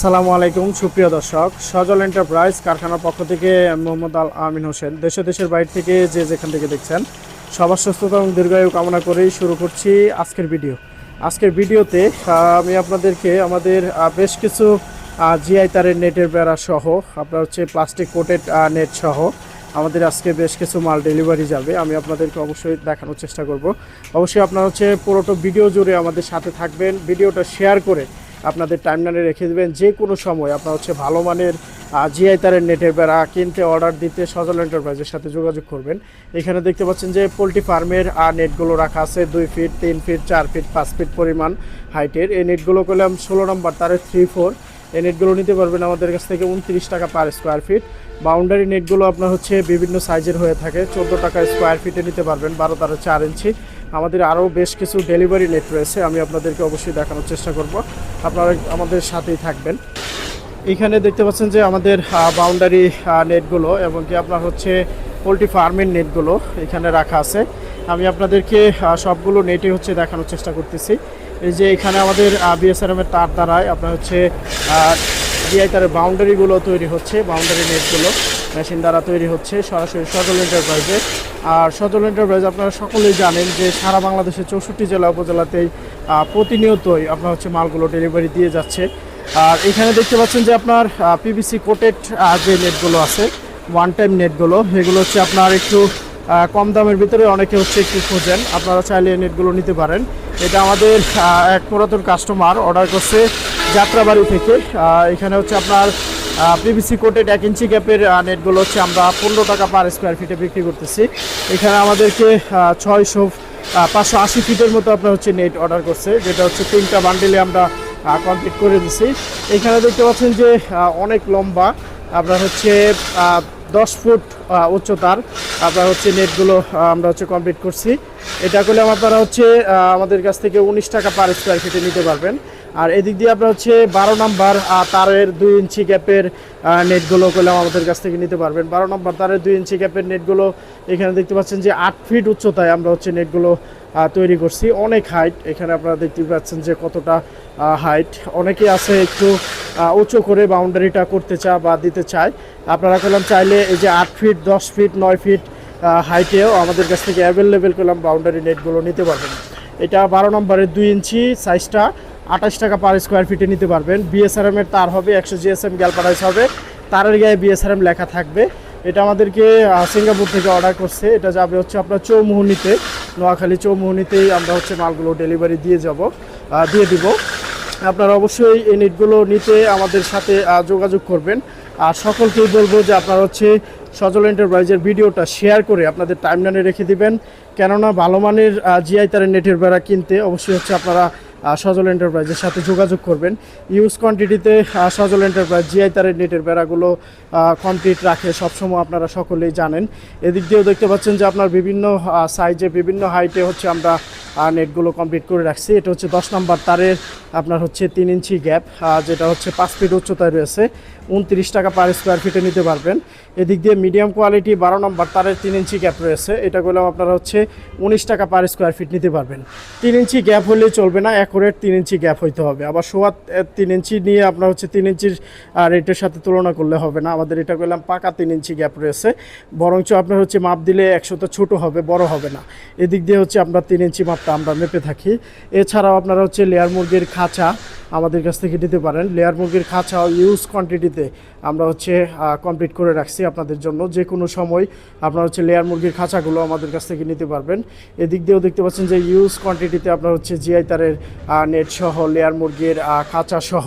আসসালামু আলাইকুম, সুপ্রিয় দর্শক। সজল এন্টারপ্রাইজ কারখানার পক্ষ থেকে মোহাম্মদ আল আমিন হোসেন। দেশে দেশের বাইরে থেকে যে যেখান থেকে দেখছেন, সবার সুস্থতা এবং দীর্ঘায়ু কামনা করেই শুরু করছি আজকের ভিডিও। আজকের ভিডিওতে, আমি আপনাদেরকে আমাদের বেশ কিছু জিআই তারের নেটের বেড়া সহ, আপনার হচ্ছে প্লাস্টিক কোটেড নেট সহ, আমাদের আজকে বেশ কিছু মাল ডেলিভারি যাবে। আমি আপনাদেরকে অবশ্যই দেখানোর চেষ্টা করব। অবশ্যই আপনারা হচ্ছে পুরোটো ভিডিও জুড়ে আমাদের সাথে থাকবেন। ভিডিওটা শেয়ার করে আপনাদের টাইমলাইনে রেখে দেবেন। যে কোনো সময় আপনার হচ্ছে ভালো মানের জিআই তারের নেটের বেড়া কিনতে অর্ডার দিতে সজল এন্টারপ্রাইজের সাথে যোগাযোগ করবেন। এখানে দেখতে পাচ্ছেন যে পোলট্রি ফার্মের নেটগুলো রাখা আছে। দুই ফিট তিন ফিট চার ফিট পাঁচ ফিট পরিমাণ হাইটের এই নেটগুলো করলাম ষোলো নম্বর তারের থ্রি ফোর এই নেটগুলো নিতে পারবেন আমাদের কাছ থেকে উনত্রিশ টাকা পার স্কোয়ার ফিট বাউন্ডারি নেটগুলো আপনার হচ্ছে বিভিন্ন সাইজের হয়ে থাকে। চোদ্দ টাকা স্কোয়ার ফিটে নিতে পারবেন, বারো তারা চার ইঞ্চি। আমাদের আরও বেশ কিছু ডেলিভারি নেট রয়েছে, আমি আপনাদেরকে অবশ্যই দেখানোর চেষ্টা করব। আপনারা আমাদের সাথেই থাকবেন। এখানে দেখতে পাচ্ছেন যে আমাদের বাউন্ডারি নেটগুলো এবং কি আপনার হচ্ছে পোলট্রি ফার্মের নেটগুলো এখানে রাখা আছে। আমি আপনাদেরকে সবগুলো নেটে হচ্ছে দেখানোর চেষ্টা করতেছি। এই যে এখানে আমাদের বিএসআরএম এর তার দ্বারায় আপনার হচ্ছে ডিআই তারের বাউন্ডারিগুলো তৈরি হচ্ছে বাউন্ডারি নেটগুলো মেশিন দ্বারা তৈরি হচ্ছে। সরাসরি সজল এন্টারপ্রাইজে আর সজল এন্টারপ্রাইজ আপনারা সকলেই জানেন যে সারা বাংলাদেশের চৌষট্টি জেলা উপজেলাতেই প্রতিনিয়তই আপনার হচ্ছে মালগুলো ডেলিভারি দিয়ে যাচ্ছে। আর এখানে দেখতে পাচ্ছেন যে আপনার পিভিসি কোটেড যে নেটগুলো আছে ওয়ান টাইম নেটগুলো এগুলো হচ্ছে আপনার একটু কম দামের ভিতরে অনেকে হচ্ছে একটু খোঁজেন। আপনারা চাইলে নেটগুলো নিতে পারেন। এটা আমাদের এক পুরাতন কাস্টমার অর্ডার করছে যাত্রাবাড়ি থেকে। এখানে হচ্ছে আপনার পিভিসি কোটেড এক ইঞ্চি গ্যাপের নেটগুলো হচ্ছে আমরা পনেরো টাকা পার স্কোয়ার ফিটে বিক্রি করতেছি। এখানে আমাদেরকে ছয়শো পাঁচশো আশি ফিটের মতো আপনার হচ্ছে নেট অর্ডার করছে, যেটা হচ্ছে তিনটা বান্ডিলে আমরা কমপ্লিট করে দিছি। এখানে দেখতে পাচ্ছেন যে অনেক লম্বা, আপনার হচ্ছে দশ ফুট উচ্চতার, আপনার হচ্ছে নেটগুলো আমরা হচ্ছে কমপ্লিট করছি। এটা করলে আপনারা হচ্ছে আমাদের কাছ থেকে উনিশ টাকা পার স্কোয়ার ফিটে নিতে পারবেন। আর এদিক দিয়ে আপনার হচ্ছে বারো নাম্বার তারের দুই ইঞ্চি গ্যাপের নেটগুলো করলে আমাদের কাছ থেকে নিতে পারবেন। বারো নাম্বার তারের দুই ইঞ্চি গ্যাপের নেটগুলো এখানে দেখতে পাচ্ছেন যে আট ফিট উচ্চতায় আমরা হচ্ছে নেটগুলো তৈরি করছি। অনেক হাইট এখানে আপনারা দেখতে পাচ্ছেন যে কতটা হাইট অনেকে আছে একটু উঁচু করে বাউন্ডারিটা করতে চা বা দিতে চায়। আপনারা করলাম চাইলে এই যে আট ফিট দশ ফিট নয় ফিট হাইটেও আমাদের কাছ থেকে অ্যাভেলেবেল করলাম বাউন্ডারি নেটগুলো নিতে পারবেন। এটা বারো নম্বরের দুই ইঞ্চি সাইজটা আঠাশ টাকা পার স্কোয়ার ফিটে নিতে পারবেন। বিএসআরএম এর তার হবে, একশো জিএসএম গ্যালপারাইজ হবে। তারের গায়ে বিএসআরএম লেখা থাকবে। এটা আমাদেরকে সিঙ্গাপুর থেকে অর্ডার করছে। এটা যাবে হচ্ছে আপনার চৌমুহনিতে। নোয়াখালী চৌমুহনিতেই আমরা হচ্ছে মালগুলো ডেলিভারি দিয়ে যাব দিয়ে দিব। আপনারা অবশ্যই এই নেটগুলো নিতে আমাদের সাথে যোগাযোগ করবেন। আর সকলকেই বলব যে আপনারা হচ্ছে সজল এন্টারপ্রাইজের ভিডিওটা শেয়ার করে আপনাদের টাইমলাইনে রেখে দিবেন। কেননা ভালো মানের জিআই তারের নেটের বেড়া কিনতে অবশ্যই হচ্ছে আপনারা সজল এন্টারপ্রাইজের সাথে যোগাযোগ করবেন। ইউজ কোয়ান্টিটিতে সজল এন্টারপ্রাইজ জিআই তারের নেটের বেড়াগুলো কমপ্লিট রাখে, সবসময় আপনারা সকলেই জানেন। এদিক দিয়েও দেখতে পাচ্ছেন যে আপনার বিভিন্ন সাইজে বিভিন্ন হাইটে হচ্ছে আমরা আহ, নেটগুলো কমপ্লিট করে রাখছি। এটা হচ্ছে দশ নম্বর তারের আপনার হচ্ছে তিন ইঞ্চি গ্যাপ যেটা হচ্ছে পাঁচ ফিট উচ্চতায় রয়েছে। উনত্রিশ টাকা পার স্কোয়ার ফিটে নিতে পারবেন। এদিক দিয়ে মিডিয়াম কোয়ালিটি বারো নম্বর তারের তিন ইঞ্চি গ্যাপ রয়েছে। এটা করলেও আপনারা হচ্ছে উনিশ টাকা পার স্কোয়ার ফিট নিতে পারবেন। তিন ইঞ্চি গ্যাপ হলে চলবে না অ্যাকোরেট তিন ইঞ্চি গ্যাপ হইতে হবে। আবার সোয়া তিন ইঞ্চি নিয়ে আপনার হচ্ছে তিন ইঞ্চির রেটের সাথে তুলনা করলে হবে না। আমাদের এটা করলাম পাকা তিন ইঞ্চি গ্যাপ রয়েছে। বরঞ্চ আপনার হচ্ছে মাপ দিলে একশোটা ছোটো হবে বড় হবে না। এদিক দিয়ে হচ্ছে আপনার তিন ইঞ্চি মাপটা আমরা মেপে থাকি। এছাড়াও আপনারা হচ্ছে লেয়ার মুরগির খাঁচা আমাদের কাছ থেকে নিতে পারেন। লেয়ার মুরগির খাঁচা ইউজ কোয়ান্টিটিতে আমরা হচ্ছে কমপ্লিট করে রাখছি আপনাদের জন্য। যে কোনো সময় আপনারা হচ্ছে লেয়ার মুরগির খাঁচাগুলো আমাদের কাছ থেকে নিতে পারবেন। এদিক দিয়েও দেখতে পাচ্ছেন যে ইউজ কোয়ান্টিটিতে আপনার হচ্ছে জিআই তারের নেট সহ লেয়ার মুরগির খাঁচা সহ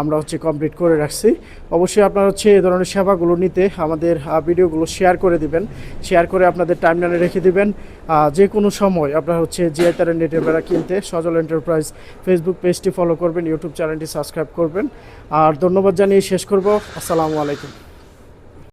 আমরা হচ্ছে কমপ্লিট করে রাখছি। অবশ্যই আপনারা হচ্ছে এই ধরনের সেবাগুলো নিতে আমাদের ভিডিওগুলো শেয়ার করে দিবেন। শেয়ার করে আপনাদের টাইমলাইনে রেখে দিবেন। যে কোনো সময় আপনারা হচ্ছে জিআই তারের নেটের বেড়া কিনতে সজল এন্টারপ্রাইজ ফেসবুক পেজটি ফলো করবেন ইউটিউব চ্যানেলটি সাবস্ক্রাইব করবেন। আর ধন্যবাদ জানিয়ে শেষ করব। আসসালামু আলাইকুম।